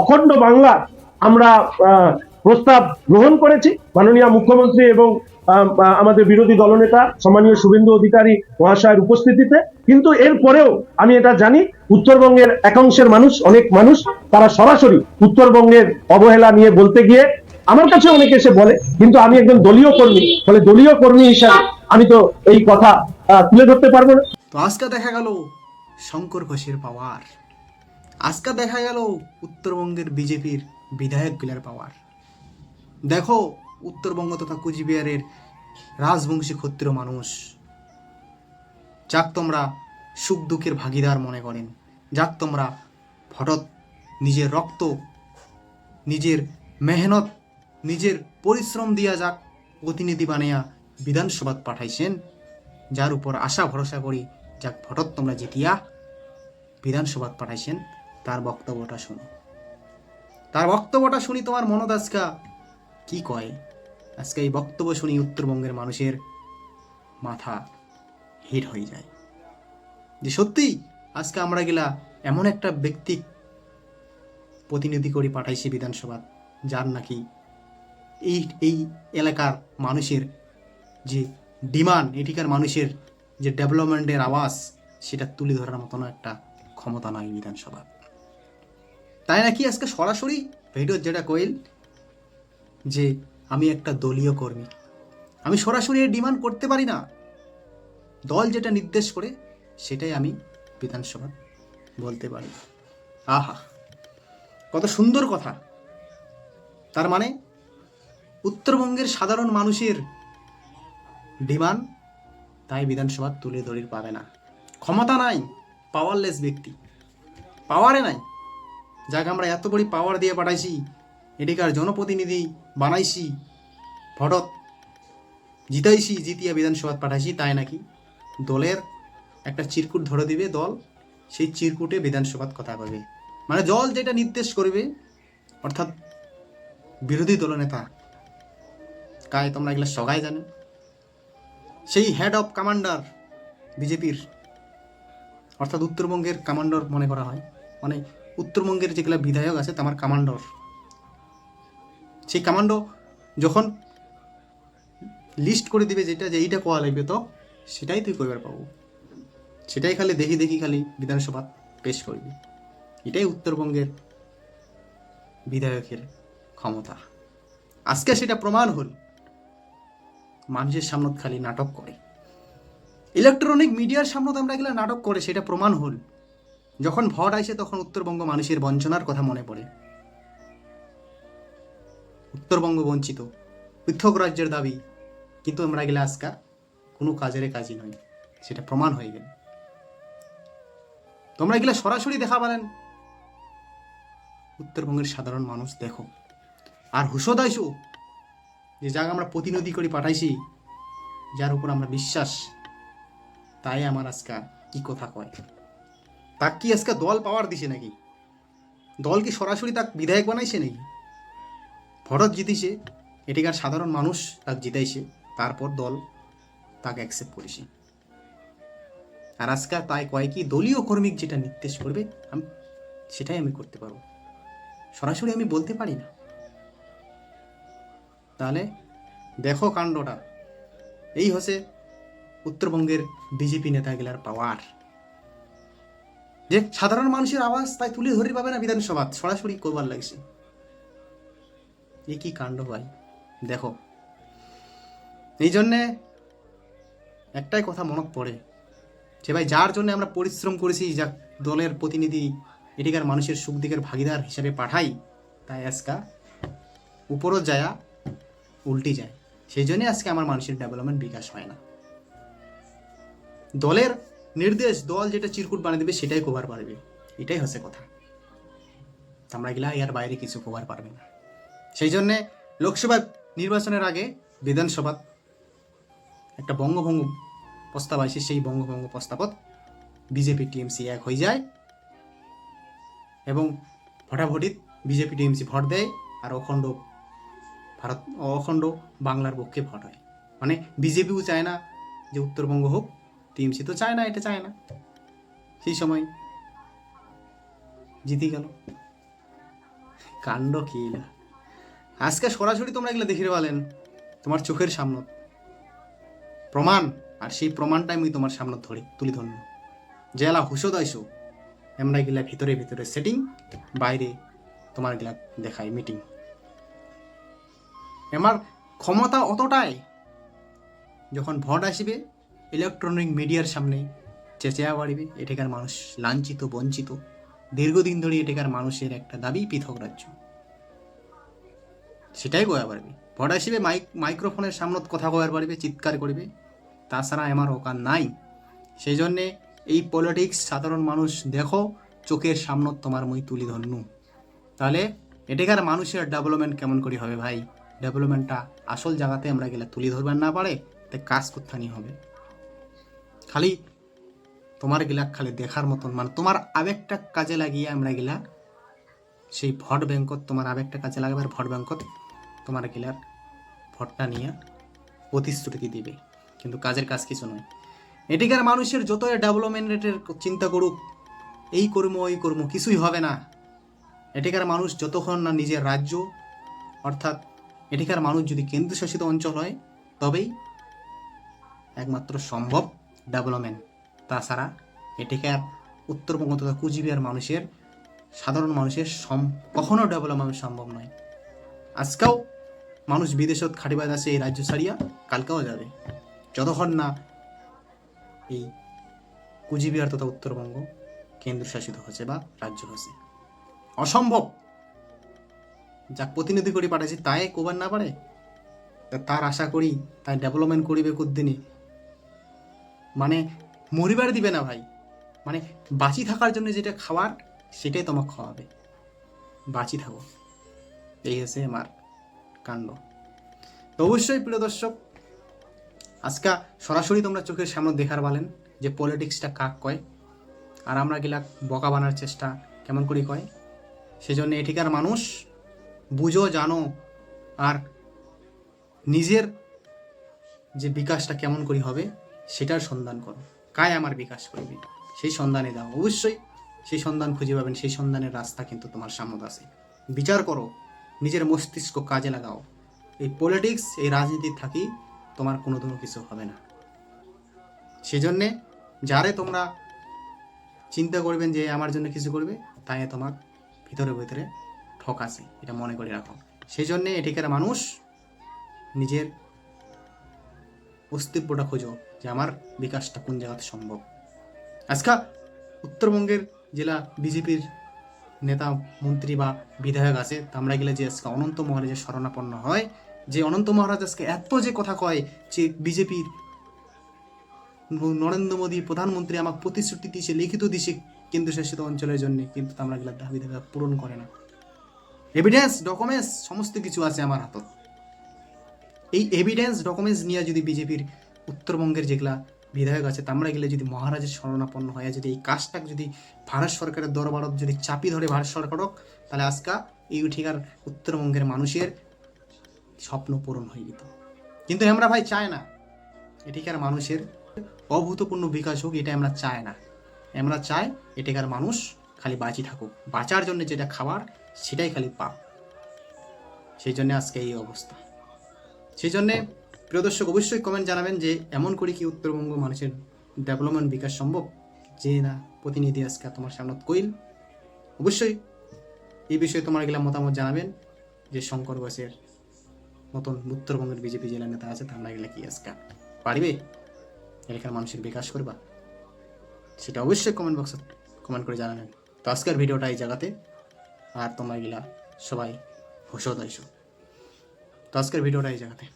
অখণ্ড বাংলা আমরা প্রস্তাব গ্রহণ করেছি। মাননীয় মুখ্যমন্ত্রী এবং আমাদের বিরোধী দলনেতা সম্মানীয় শুভেন্দু অধিকারী মহাশয়ের উপস্থিতিতে। কিন্তু এরপরেও আমি এটা জানি, উত্তরবঙ্গের একাংশের মানুষ, অনেক মানুষ, তারা সরাসরি উত্তরবঙ্গের অবহেলা নিয়ে বলতে গিয়ে আমার কাছে অনেকে এসে বলে, কিন্তু আমি একজন দলীয় কর্মী, ফলে দলীয় কর্মী হিসাবে আমি তো এই কথা তুলে ধরতে পারব না। তো আজকে দেখা গেল শঙ্কর ঘোষের পাওয়ার। আজকে দেখা গেল উত্তরবঙ্গের বিজেপির বিধায়কগুলোর পাওয়ার। দেখো, উত্তরবঙ্গ তথা কুচবিহারের রাজবংশী ক্ষত্রিয় মানুষ। যাক তোমরা সুখ দুঃখের ভাগিদার মনে করেন। যাক তোমরা হঠাৎ নিজের রক্ত, নিজের মেহনত, নিজের পরিশ্রম দিয়া যাক প্রতিনিধি বানিয়া বিধানসভাত পাঠাইছেন। যার উপর আশা ভরসা করি, যাক ভটত তোমরা জিতিয়া বিধানসভাত পাঠাইছেন। তার বক্তব্যটা শুনো। তার বক্তব্যটা শুনি তোমার মনত আজকা কি কয়? আজকে এই বক্তব্য শুনি উত্তরবঙ্গের মানুষের মাথা হিট হয়ে যায়। যে সত্যি, আজকে আমরা গেলা এমন একটা ব্যক্তি প্রতিনিধি করে পাঠাইছি বিধানসভা যার নাকি এই এই এলাকার মানুষের যে ডিমান্ড, এটিকার মানুষের যে ডেভেলপমেন্টের আওয়াজ, সেটা তুলে ধরার মতন একটা ক্ষমতা নাই বিধানসভা তাই নাকি আজকে সরাসরি ভিডিও যেটা কইল যে আমি একটা দলীয় কর্মী। আমি সরাসরি এর ডিমান্ড করতে পারি না। দল যেটা নির্দেশ করে সেটাই আমি বিধানসভা বলতে পারি। আহা, কত সুন্দর কথা। তার মানে উত্তরবঙ্গের সাধারণ মানুষের ডিমান্ড তাই বিধানসভা তুলে ধরির পাবে না। ক্ষমতা নাই পাওয়ারলেস ব্যক্তি। পাওয়ারে নাই। যাকে আমরা এত বড় পাওয়ার দিয়ে পাঠাইছি এটিকার জনপ্রতিনিধি বানাইছি ভটত জিতাইছি, জিতিয়া বিধানসভা পাঠাইছি, তাই নাকি? দলের একটা চিরকুট ধরে দিবে দল, সেই চিরকুটে বিধানসভাত কথা কবে মানে দল যেটা নির্দেশ করবে, অর্থাৎ বিরোধী দলনেতা কায় তোমরা এগুলো সবাই জানে? সেই হেড অফ কমান্ডার বিজেপির, অর্থাৎ উত্তরবঙ্গের কমান্ডার মনে করা হয়। মানে উত্তরবঙ্গের যেগুলো বিধায়ক আছে তার কমান্ডার। সেই কমান্ডো যখন লিস্ট করে দিবে যেটা, যে এইটা কোয়া লাগবে, তো সেটাই তুই কইবার পাবো। সেটাই খালি দেখি দেখি খালি বিধানসভা পেশ করবি। এটাই উত্তরবঙ্গের বিধায়কের ক্ষমতা। আজকে সেটা প্রমাণ হল, মানুষের সামনে খালি নাটক করে। ইলেকট্রনিক মিডিয়ার সামনে আমরা এগুলো নাটক করে, সেটা প্রমাণ হল। যখন ভোট আইসে তখন উত্তরবঙ্গ মানুষের বঞ্চনার কথা মনে পড়ে। উত্তরবঙ্গ বঞ্চিত, পৃথক রাজ্যের দাবি, কিন্তু আমরা গেলে আজকা কোনো কাজের কাজই নয়। সেটা প্রমাণ হয়ে গেল। তোমরা এগুলো সরাসরি দেখা পারেন উত্তরবঙ্গের সাধারণ মানুষ দেখো। আর হুসদাইসু যে যাক আমরা প্রতিনিধি করে পাঠাইছি, যার উপর আমরা বিশ্বাস, তাই আমার আজকা কি কথা কয়। তাক কি আজকে দল পাওয়ার দিছে নাকি? দল কি সরাসরি তাক বিধায়ক বানাইছে নাকি? ভরত জিতিছে, এটিকার সাধারণ মানুষ তাক জিতাইছে, তারপর দল তাকে অ্যাকসেপ্ট করেছে। আর আজকে তাই কয়েকই দলীয় কর্মিক যেটা নির্দেশ করবে, আমি সেটাই আমি করতে পারব। সরাসরি আমি বলতে পারি না। তাহলে দেখো কাণ্ডটা। এই হচ্ছে উত্তরবঙ্গের বিজেপি নেতাগুলার পাওয়ার যে সাধারণ মানুষের আওয়াজ তাই তুলে ধরে পাবে না বিধানসভা। সরাসরি করবার লাগছে। এ কি কাণ্ড ভাই? দেখো। এই জন্যে একটাই কথা মনত পড়ে যে ভাই, যার জন্য আমরা পরিশ্রম করেছি যা দলের প্রতিনিধি এটিকার মানুষের সুখ দিকের ভাগিদার হিসাবে পাঠাই, তাই আজকা উপরও যায়া, উল্টি যায়। সেই জন্যই আজকে আমার মানুষের ডেভেলপমেন্ট বিকাশ হয় না। দলের নির্দেশ, দল যেটা চিরকুট বানিয়ে দেবে, সেটাই কভার পারবে। এটাই হচ্ছে কথা। আমরা গেলা এর বাইরে কিছু কভার পারবে না। সেই জন্যে লোকসভা নির্বাচনের আগে বিধানসভা একটা বঙ্গভঙ্গ প্রস্তাব আসে, সেই বঙ্গভঙ্গ প্রস্তাবত বিজেপি টিএমসি এক হয়ে যায় এবং ভোটাভুটিত বিজেপি টিএমসি ভোট দেয় আর অখণ্ড ভারত, অখণ্ড বাংলার পক্ষে ভোট হয়। মানে বিজেপিও চায় না যে উত্তরবঙ্গ হোক টিএমসি তো চায় না, এটা চায় না। সেই সময় জিতে গেল। কাণ্ড কি? আজকে সরাসরি তোমরা এগুলো দেখে পালেন তোমার চোখের সামনে। প্রমাণ, আর সেই প্রমাণটাই আমি তোমার সামনে ধরি, তুলি ধরল জেলা হুশো দাইছো আমরা গিলা ভিতরে ভিতরে সেটিং বাইরে তোমার গিলা দেখাই মিটিং আমার ক্ষমতা অতটাই, যখন ভোট আসবে ইলেকট্রনিক মিডিয়ার সামনে চেঁচেয়া বাড়িবে। এটাকার মানুষ লাঞ্ছিত, বঞ্চিত। দীর্ঘদিন ধরে এটাকার মানুষের একটা দাবি, পৃথক রাজ্য। সেটাই কয়া পারবি ভোট আসবে, মাইক, মাইক্রোফোনের সামনত কথা কয়ার পারবে চিৎকার করবে। তাছাড়া আমার ওকার নাই। সেই জন্যে এই পলিটিক্স, সাধারণ মানুষ, দেখো, চোখের সামনত তোমার মই তুলি ধরনু তাহলে এটাকার মানুষের ডেভেলপমেন্ট কেমন করে হবে ভাই? ডেভেলপমেন্টটা আসল জায়গাতে আমরা গেলে তুলি ধরবার না পারে তাই কাজ করতে হবে? খালি তোমার গিলা খালি দেখার মতন মানে তোমার আবেগটা কাজে লাগিয়ে আমরা গিলা সেই ভোট ব্যাংকত, তোমার আবেগটা কাজে লাগাবে আর ভোট ব্যাংকত তোমার গিলার ভোটটা নিয়ে প্রতিশ্রুতি দিবে। কিন্তু কাজের কাজ কিছু নয়। এটিকার মানুষের যত ডেভেলপমেন্টের চিন্তা করুক, এই কর্ম, ওই কর্ম কিছুই হবে না। এটিকার মানুষ যতক্ষণ না নিজের রাজ্য, অর্থাৎ এটিকার মানুষ যদি কেন্দ্রশাসিত অঞ্চল হয়, তবেই একমাত্র সম্ভব ডেভেলপমেন্ট। তাছাড়া এটিকার উত্তরবঙ্গ তথা কুচবিহার মানুষের, সাধারণ মানুষের সম, কখনো ডেভেলপমেন্ট সম্ভব নয়। আজকেও মানুষ বিদেশত খাটিবাজ আছে, এই রাজ্য ছাড়িয়া কালকেও যাবে। যতক্ষণ না এই কুচবিহার তথা উত্তরবঙ্গ কেন্দ্রশাসিত হচ্ছে বা রাজ্য হচ্ছে অসম্ভব! যা প্রতিনিধি করে পাঠাচ্ছি, তাই কোবার না পারে? তার আশা করি, তাই ডেভেলপমেন্ট করিবে কুদ্দিনে মানে মরিবার দিবে না ভাই। মানে বাঁচি থাকার জন্য যেটা খাবার সেটাই তোমাকে খাওয়াবে। বাঁচি থাকো। এই হচ্ছে আমার কাণ্ড। তো অবশ্যই প্রিয় দর্শক, আজকে সরাসরি তোমরা চোখের সামনে দেখার বলেন যে পলিটিক্সটা কাক কয়, আর আমরা গেলা বকা বানার চেষ্টা কেমন করি কয়। সেজন্য এঠিকার মানুষ বুঝো, জানো, আর নিজের যে বিকাশটা কেমন করি হবে সেটার সন্ধান করো। কায় আমার বিকাশ করবে? সেই সন্ধানে দাও অবশ্যই সেই সন্ধান খুঁজে পাবেন। সেই সন্ধানের রাস্তা কিন্তু তোমার সামনে আছে। বিচার করো। নিজের মস্তিষ্ক কাজে লাগাও। এই পলিটিক্স এই রাজনীতি থাকি তোমার কোনো দিনও কিছু হবে না। সেজন্যে যারে তোমরা চিন্তা করবেন যে আমার জন্য কিছু করবে, তাই তোমার ভিতরে ভিতরে ঠক আছে। এটা মনে করে রাখো। সেই জন্যে এটিকার মানুষ নিজের অস্তিত্বটা খোঁজো। যে আমার বিকাশটা কোন জায়গাতে সম্ভব। আজকা উত্তরবঙ্গের জেলা বিজেপির নেতা, মন্ত্রী বা বিধায়ক আছে আমরা গেলে যে আজকে অনন্ত মহারাজের শরণাপন্ন হয়, যে অনন্ত মহারাজ আজকে এত যে কথা কয় যে বিজেপির নরেন্দ্র মোদী প্রধানমন্ত্রী আমাকে প্রতিশ্রুতি দিয়েছে, লিখিত দিয়েছে কেন্দ্রশাসিত অঞ্চলের জন্য, কিন্তু আমরা গেলে দাবি দাবি পূরণ করে না। এভিডেন্স ডকুমেন্টস সমস্ত কিছু আছে আমার হাতত এই এভিডেন্স ডকুমেন্টস নিয়ে যদি বিজেপির উত্তরবঙ্গের যেগুলা বিধায়ক আছে, তামরা গেলে যদি মহারাজের শরণাপন্ন হয় যদি এই কাজটা যদি ভারত সরকারের দরবারত যদি চাপি ধরে ভারত সরকারক তাহলে আজকা এই ঠিকার উত্তরবঙ্গের মানুষের স্বপ্ন পূরণ হয়ে যেত কিন্তু আমরা ভাই চাই না। এটিকার মানুষের অভূতপূর্ণ বিকাশ হোক, এটা আমরা চাই না। আমরা চাই এটিকার মানুষ খালি বাঁচি থাকুক। বাঁচার জন্য যেটা খাবার, সেটাই খালি পাক সেই জন্য আজকে এই অবস্থা। সেই জন্যে প্রিয় দর্শক, অবশ্যই কমেন্ট জানাবেন যে এমন করে কি উত্তরবঙ্গ মানুষের ডেভেলপমেন্ট বিকাশ সম্ভব? যে না, প্রতিনিধি আজকে তোমার সামনে কইল অবশ্যই এই বিষয়ে তোমার গেলে মতামত জানাবেন যে শঙ্কর ঘোষের মতন উত্তরবঙ্গের বিজেপি জেলা নেতা আছে, তারা গেলে কি আজকে পারিবে? এলাকার মানুষের বিকাশ করবা? সেটা অবশ্যই কমেন্ট বক্সে কমেন্ট করে জানাবেন। তো আজকের ভিডিওটা এই জায়গাতে। আর তোমরা গেলা সবাই হুশো দাইছো তো আজকের ভিডিওটা এই জায়গাতে।